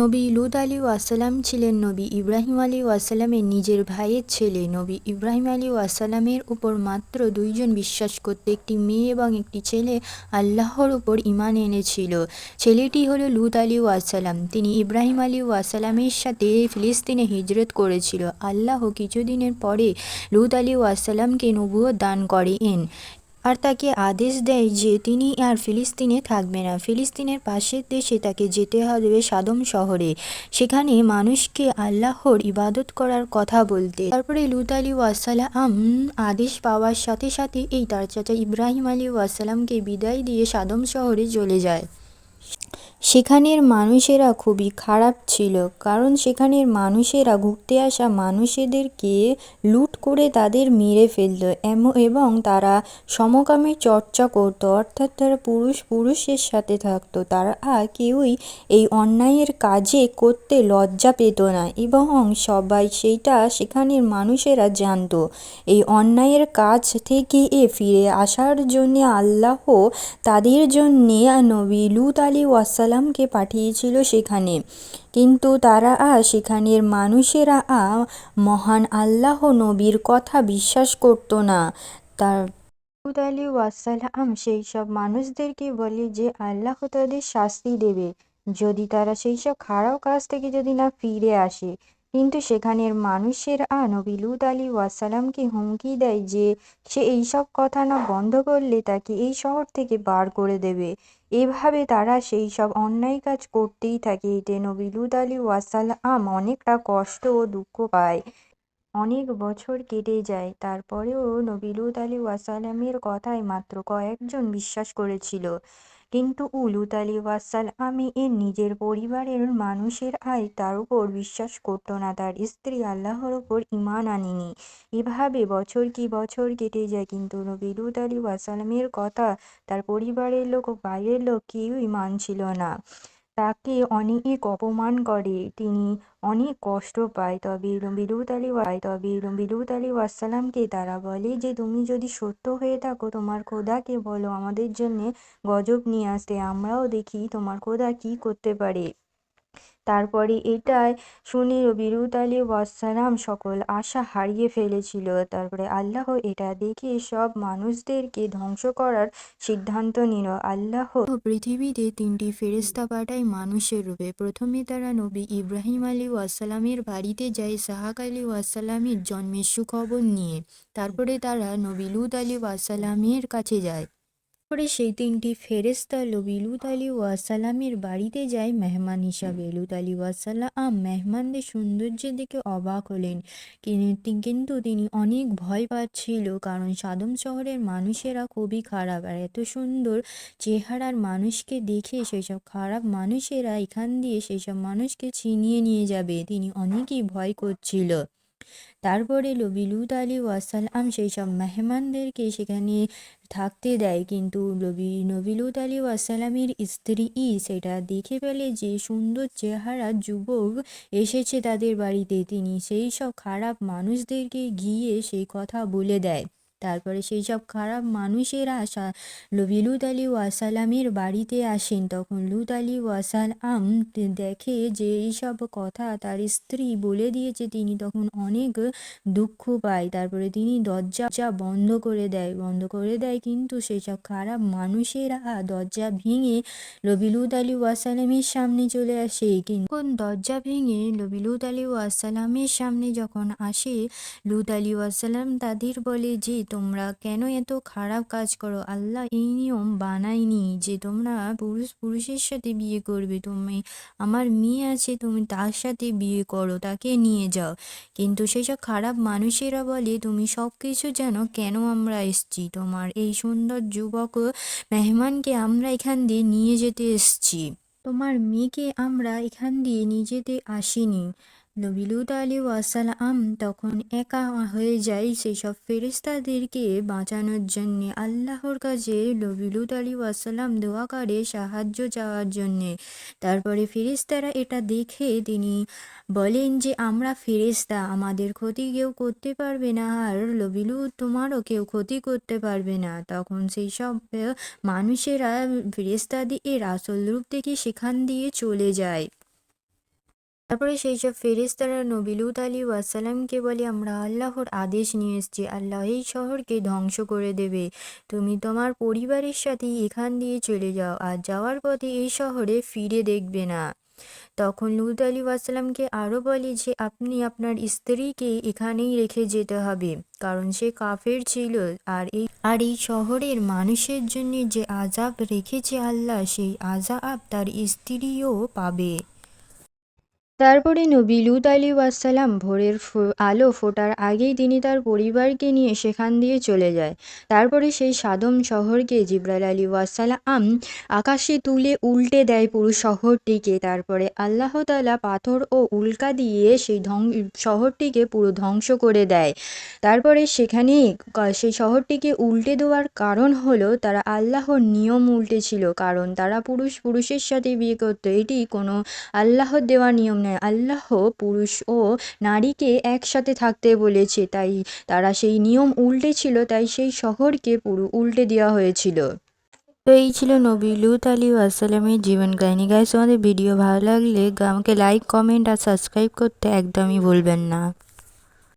নবী লুত আলী ওয়াসালাম ছিলেন নবী ইব্রাহিম আলী ওয়াসালামের নিজের ভাইয়ের ছেলে। নবী ইব্রাহিম আলী ওয়াসালামের উপর মাত্র দুইজন বিশ্বাস করতে একটি মেয়ে এবং একটি ছেলে আল্লাহর উপর ইমান এনেছিল। ছেলেটি হলো লুত আলী ওয়াসালাম। তিনি ইব্রাহিম আলী ওয়াসালামের সাথে ফিলিস্তিনে হিজরত করেছিল। আল্লাহ কিছুদিনের পরে লুত আলী ওয়াসালামকে নবুয় দান করেন। আর তাকে আদেশ দেয় যে তিনি আর ফিলিস্তিনে থাকবে না। ফিলিস্তিনের পাশের দেশে তাকে যেতে হবে সাদম শহরে। সেখানে মানুষকে আল্লাহর ইবাদত করার কথা বলতে। তারপরে লুত আলী ওয়াসালাম আদেশ পাওয়ার সাথে সাথে এই তার চাচা ইব্রাহিম আলী ওয়াসালামকে বিদায় দিয়ে সাদম শহরে চলে যায়। সেখানের মানুষেরা খুবই খারাপ ছিল, কারণ সেখানের মানুষেরা ঘুরতে আসা মানুষেদেরকে লুট করে তাদের মেরে ফেলতো এবং তারা সমকামী চর্চা করতো, অর্থাৎ তারা পুরুষ পুরুষের সাথে থাকতো। তারা কেউই এই অন্যায়ের কাজে করতে লজ্জা পেত না, এবং সবাই সেইটা সেখানের মানুষেরা জানতো। এই অন্যায়ের কাজ থেকে এ ফিরে আসার জন্যে আল্লাহ তাদের জন্যে নবী লুত আলী ওয়াসাল্লাম সালামকে পাঠিয়েছিল সেখানে। কিন্তু তারা সেখানের মানুষেরা মহান আল্লাহ নবীর কথা বিশ্বাস করত না। তার আলী ওয়াসালাম সেই সব মানুষদেরকে বলে যে, আল্লাহ তাদের শাস্তি দেবে। যদি তারা সেই সব খারাপ কাজ থেকে যদি না ফিরে আসে কিন্তু সেখানের মানুষেরা নবী লুত আলী ওয়াসালামকে হুমকি দেয় যে সে এইসব কথা না বন্ধ করলে তাকে এই শহর থেকে বার করে দেবে। এভাবে তারা সেই সব অন্যায় কাজ করতেই থাকে। এতে নবী লুত আলী ওয়াসালাম অনেকটা কষ্ট ও দুঃখ পায়। অনেক বছর কেটে যায়। তারপরেও নবী লুত আলী ওয়াসালামের কথায় মাত্র কয়েকজন বিশ্বাস করেছিল। কিন্তু উলুত আলী আমি এর নিজের পরিবারের মানুষের আয় তার উপর বিশ্বাস করত না। তার স্ত্রী আল্লাহর উপর ইমান আনেনি। এভাবে বছর কি বছর কেটে যায়, কিন্তু নবী লুত আলী ওয়াসালামের কথা তার পরিবারের লোক ও বাইরের লোক কেউই মানছিল না। তাকে অনেক অপমান করে। তিনি অনেক কষ্ট পায়। তবে বিলুত আলী তবে বিলুত আলী ওয়াসালামকে তারা বলে যে, তুমি যদি সত্য হয়ে থাকো, তোমার খোদাকে বলো, আমাদের জন্যে গজব নিয়ে আসতে। আমরাও দেখি তোমার খোদা কি করতে পারে। তারপরে এটাই শুনে বিরুত আলী ওয়াসালাম সকল আশা হারিয়ে ফেলেছিল। তারপরে আল্লাহ এটা দেখে সব মানুষদেরকে ধ্বংস করার সিদ্ধান্ত নিল। আল্লাহ পৃথিবীতে তিনটি ফেরেস্তা পাঠায় মানুষের রূপে। প্রথমে তারা নবী ইব্রাহিম আলী ওয়াসালামের বাড়িতে যায় সাহাক আলী ওয়াসালামের জন্মের সুখবর নিয়ে। তারপরে তারা নবী লুত আলী ওয়াসালামের কাছে যায়। পরে সেই তিনটি ফেরেস্তা লবি লুত আলী ওয়াসালামের বাড়িতে যায় মেহমান হিসাবে। লুত আলী ওয়াসাল্লাম মেহমানদের সৌন্দর্য দেখে অবাক হলেন। কিন্তু তিনি অনেক ভয় পাচ্ছিল কারণ সাদম শহরের মানুষেরা খুবই খারাপ আর এত সুন্দর চেহারার মানুষকে দেখে সেই সব খারাপ মানুষেরা এখান দিয়ে সেই সব মানুষকে ছিনিয়ে নিয়ে যাবে। তিনি অনেকই ভয় করছিল। তারপরে লুত আলী ওয়াসালাম সেই সব মেহমানদেরকে সেখানে থাকতে দেয়। কিন্তু নবী নবিলুত আলী ওয়াসালামের স্ত্রী সেটা দেখে ফেলে যে সুন্দর চেহারা যুবক এসেছে তাদের বাড়িতে। তিনি সেই সব খারাপ মানুষদেরকে গিয়ে সেই কথা বলে দেয়। তারপরে সেই সব খারাপ মানুষেরা আসা লুত আলী ওয়াসালামের বাড়িতে আসেন। তখন লুত আলী ওয়াসালাম দেখে যে এইসব কথা তার স্ত্রী বলে দিয়েছে, তিনি তখন অনেক দুঃখ পায়। তারপরে তিনি দরজা বন্ধ করে দেয়, বন্ধ করে দেয়। কিন্তু সেই সব খারাপ মানুষেরা দরজা ভেঙে লবিলুত আলী ওয়াসালামের সামনে চলে আসে। কিন্তু দরজা ভেঙে লবিলুত আলী ওয়াসালামের সামনে যখন আসে লুত আলী ওয়াসালাম তাদের বলে যে তোমরা কেন এত খারাপ কাজ করো? আল্লাহ এই নিয়ম বানায়নি যে তোমরা পুরুষ পুরুষের সাথে বিয়ে করবে। তুমি আমার মেয়ে আছে, তুমি তার সাথে বিয়ে করো, তাকে নিয়ে যাও। কিন্তু সেসব খারাপ মানুষেরা বলে, তুমি সব কিছু জানো, কেন আমরা এসছি? তোমার এই সুন্দর যুবক মেহমানকে আমরা এখান দিয়ে নিয়ে যেতে এসছি। তোমার মেয়েকে আমরা এখান দিয়ে নিয়ে যেতে আসিনি। নবী লুত আলী ওয়াসালাম তখন একা হয়ে যায় সেই সব ফেরিস্তাদেরকে বাঁচানোর জন্যে। আল্লাহর কাছে নবী লুত আলী ওয়াসালাম দোয়া করে সাহায্য চাওয়ার জন্যে। তারপরে ফেরিস্তারা এটা দেখে তিনি বলেন যে, আমরা ফেরিস্তা আমাদের ক্ষতি কেউ করতে পারবে না আর লবিলু তোমারও কেউ ক্ষতি করতে পারবে না। তখন সেই সব মানুষেরা ফেরিস্তা দিয়ে আসল রূপ দেখে সেখান দিয়ে চলে যায়। তারপরে সেই সব ফেরেশতারা নবী লূত আলী ওয়াসালামকে বলে, আমরা আল্লাহর আদেশ নিয়ে এসেছি। আল্লাহ এই শহরকে ধ্বংস করে দেবে। তুমি তোমার পরিবারের সাথে এখান দিয়ে চলে যাও আর যাওয়ার পথে এই শহরে ফিরে দেখবে না। তখন লুত আলী ওয়াসালামকে আরও বলে যে, আপনি আপনার স্ত্রীকে এখানেই রেখে যেতে হবে, কারণ সে কাফের ছিল। আর এই আর এই শহরের মানুষের জন্য যে আজাব রেখেছে আল্লাহ, সেই আজাব তার স্ত্রীও পাবে। তারপরে নবী লুত আলী ওয়াসালাম ভোরের আলো ফোটার আগেই তিনি তার পরিবারকে নিয়ে সেখান দিয়ে চলে যায়। তারপরে সেই সাদম শহরকে জিব্রাইল আলী ওয়াসালাম আকাশে তুলে উল্টে দেয় পুরো শহরটিকে। তারপরে আল্লাহ তাআলা পাথর ও উল্কা দিয়ে সেই ধ্বং, শহরটিকে পুরো ধ্বংস করে দেয়। তারপরে সেখানে সেই শহরটিকে উল্টে দেওয়ার কারণ হলো তারা আল্লাহর নিয়ম উল্টে ছিল কারণ তারা পুরুষ পুরুষের সাথে বিয়ে করতো। এটি কোনো আল্লাহর দেওয়া নিয়ম নয় আল্লাহ পুরুষ ও নারীকে একসাথে থাকতে বলেছে। তাই তারা সেই নিয়ম উল্টে ছিল, তাই সেই শহরকে পুরো উল্টে দেওয়া হয়েছিল। তো এই ছিল নবী লুত আলী আসসালামের জীবন কাহিনী গাইস আমাদের ভিডিও ভালো লাগলে আমাকে লাইক কমেন্ট আর সাবস্ক্রাইব করতে একদমই ভুলবেন না।